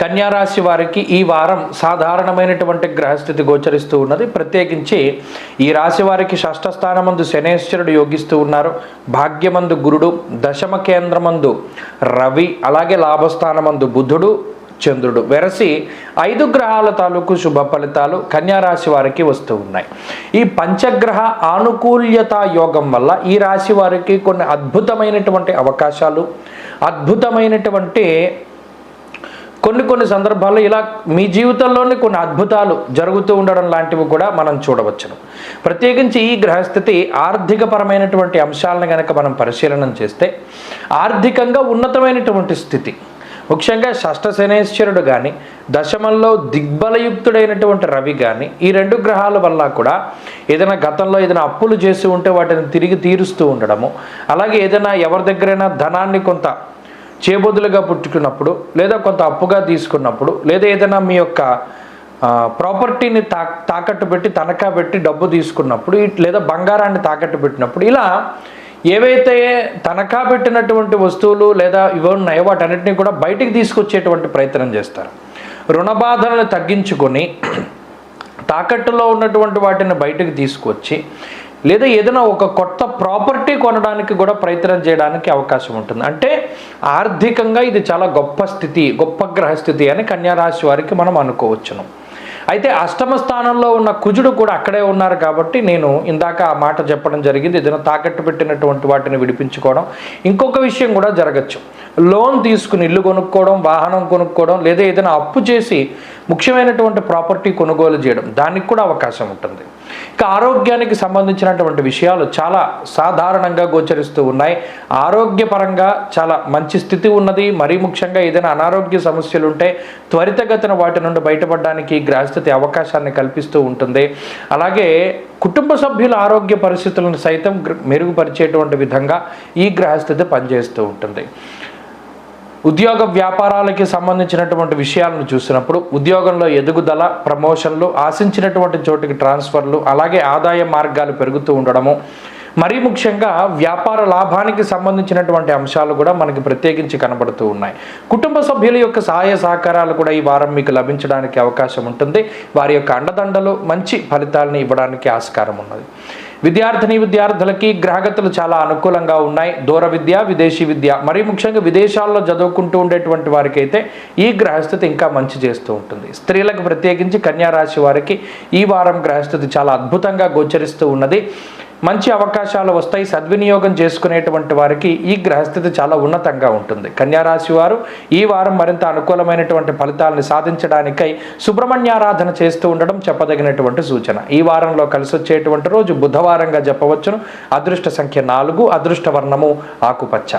కన్యారాశి వారికి ఈ వారం సాధారణమైనటువంటి గ్రహస్థితి గోచరిస్తూ ఉన్నది. ప్రత్యేకించి ఈ రాశి వారికి షష్ఠ స్థానమందు శనేశ్వరుడు యోగిస్తూ ఉన్నారు. భాగ్యమందు గురుడు దశమ కేంద్రమందు రవి అలాగే లాభస్థానమందు బుధుడు చంద్రుడు. వెరసి ఐదు గ్రహాల తాలూకు శుభ ఫలితాలు కన్యారాశి వారికి వస్తూ ఉన్నాయి. ఈ పంచగ్రహ ఆనుకూల్యత యోగం వల్ల ఈ రాశి వారికి కొన్ని అద్భుతమైనటువంటి అవకాశాలు అద్భుతమైనటువంటి కొన్ని కొన్ని సందర్భాల్లో ఇలా మీ జీవితంలోనే కొన్ని అద్భుతాలు జరుగుతూ ఉండడం లాంటివి కూడా మనం చూడవచ్చును. ప్రత్యేకించి ఈ గ్రహస్థితి ఆర్థికపరమైనటువంటి అంశాలను కనుక మనం పరిశీలన చేస్తే ఆర్థికంగా ఉన్నతమైనటువంటి స్థితి ముఖ్యంగా షష్టశనేశ్వరుడు కానీ దశమంలో దిగ్బలయుక్తుడైనటువంటి రవి కానీ ఈ రెండు గ్రహాల వల్ల కూడా ఏదైనా గతంలో ఏదైనా అప్పులు చేసి ఉంటే వాటిని తిరిగి తీరుస్తూ ఉండడము అలాగే ఏదైనా ఎవరి దగ్గరైనా ధనాన్ని కొంత చేబొదులుగా పుట్టుకున్నప్పుడు లేదా కొంత అప్పుగా తీసుకున్నప్పుడు లేదా ఏదైనా మీ యొక్క ప్రాపర్టీని తా తాకట్టు పెట్టి తనఖా పెట్టి డబ్బు తీసుకున్నప్పుడు లేదా బంగారాన్ని తాకట్టు పెట్టినప్పుడు ఇలా ఏవైతే తనఖా పెట్టినటువంటి వస్తువులు లేదా ఇవి ఉన్నాయో వాటన్నిటిని కూడా బయటికి తీసుకొచ్చేటువంటి ప్రయత్నం చేస్తారు. రుణ బాధలను తగ్గించుకొని తాకట్టులో ఉన్నటువంటి వాటిని బయటకు తీసుకొచ్చి లేదా ఏదైనా ఒక కొత్త ప్రాపర్టీ కొనడానికి కూడా ప్రయత్నం చేయడానికి అవకాశం ఉంటుంది. అంటే ఆర్థికంగా ఇది చాలా గొప్ప స్థితి గొప్ప గ్రహస్థితి అని కన్యారాశి వారికి మనం అనుకోవచ్చును. అయితే అష్టమ స్థానంలో ఉన్న కుజుడు కూడా అక్కడే ఉన్నారు కాబట్టి నేను ఇందాక ఆ మాట చెప్పడం జరిగింది. ఏదైనా తాకట్టు పెట్టినటువంటి వాటిని విడిపించుకోవడం ఇంకొక విషయం కూడా జరగచ్చు. లోన్ తీసుకుని ఇల్లు కొనుక్కోవడం వాహనం కొనుక్కోవడం లేదా ఏదైనా అప్పు చేసి ముఖ్యమైనటువంటి ప్రాపర్టీ కొనుగోలు చేయడం దానికి కూడా అవకాశం ఉంటుంది. ఇక ఆరోగ్యానికి సంబంధించినటువంటి విషయాలు చాలా సాధారణంగా గోచరిస్తూ ఉన్నాయి. ఆరోగ్యపరంగా చాలా మంచి స్థితి ఉన్నది. మరీ ముఖ్యంగా ఏదైనా అనారోగ్య సమస్యలు ఉంటే త్వరితగతిన వాటి నుండి బయటపడడానికి ఈ గ్రహస్థితి అవకాశాన్ని కల్పిస్తూ ఉంటుంది. అలాగే కుటుంబ సభ్యుల ఆరోగ్య పరిస్థితులను సైతం మెరుగుపరిచేటువంటి విధంగా ఈ గ్రహస్థితి పనిచేస్తూ ఉంటుంది. ఉద్యోగ వ్యాపారాలకి సంబంధించినటువంటి విషయాలను చూసినప్పుడు ఉద్యోగంలో ఎదుగుదల ప్రమోషన్లు ఆశించినటువంటి చోటికి ట్రాన్స్ఫర్లు అలాగే ఆదాయ మార్గాలు పెరుగుతూ ఉండడము. మరీ ముఖ్యంగా వ్యాపార లాభానికి సంబంధించినటువంటి అంశాలు కూడా మనకి ప్రత్యేకించి కనబడుతూ ఉన్నాయి. కుటుంబ సభ్యుల యొక్క సహాయ సహకారాలు కూడా ఈ వారం మీకు లభించడానికి అవకాశం ఉంటుంది. వారి యొక్క అండదండలు మంచి ఫలితాలను ఇవ్వడానికి ఆస్కారం ఉన్నది. విద్యార్థిని విద్యార్థులకి గ్రహగతులు చాలా అనుకూలంగా ఉన్నాయి. దూర విద్య విదేశీ విద్య మరీ ముఖ్యంగా విదేశాల్లో చదువుకుంటూ ఉండేటువంటి వారికి అయితే ఈ గ్రహస్థితి ఇంకా మంచి చేస్తూ ఉంటుంది. స్త్రీలకు ప్రత్యేకించి కన్యా రాశి వారికి ఈ వారం గ్రహస్థితి చాలా అద్భుతంగా గోచరిస్తూ ఉన్నది. మంచి అవకాశాలు వస్తాయి సద్వినియోగం చేసుకునేటువంటి వారికి ఈ గ్రహస్థితి చాలా ఉన్నతంగా ఉంటుంది. కన్యారాశి వారు ఈ వారం మరింత అనుకూలమైనటువంటి ఫలితాలను సాధించడానికై సుబ్రహ్మణ్యారాధన చేస్తూ ఉండడం చెప్పదగినటువంటి సూచన. ఈ వారంలో కలిసి వచ్చేటువంటి రోజు బుధవారంగా చెప్పవచ్చును అదృష్ట సంఖ్య నాలుగు అదృష్ట వర్ణము ఆకుపచ్చ.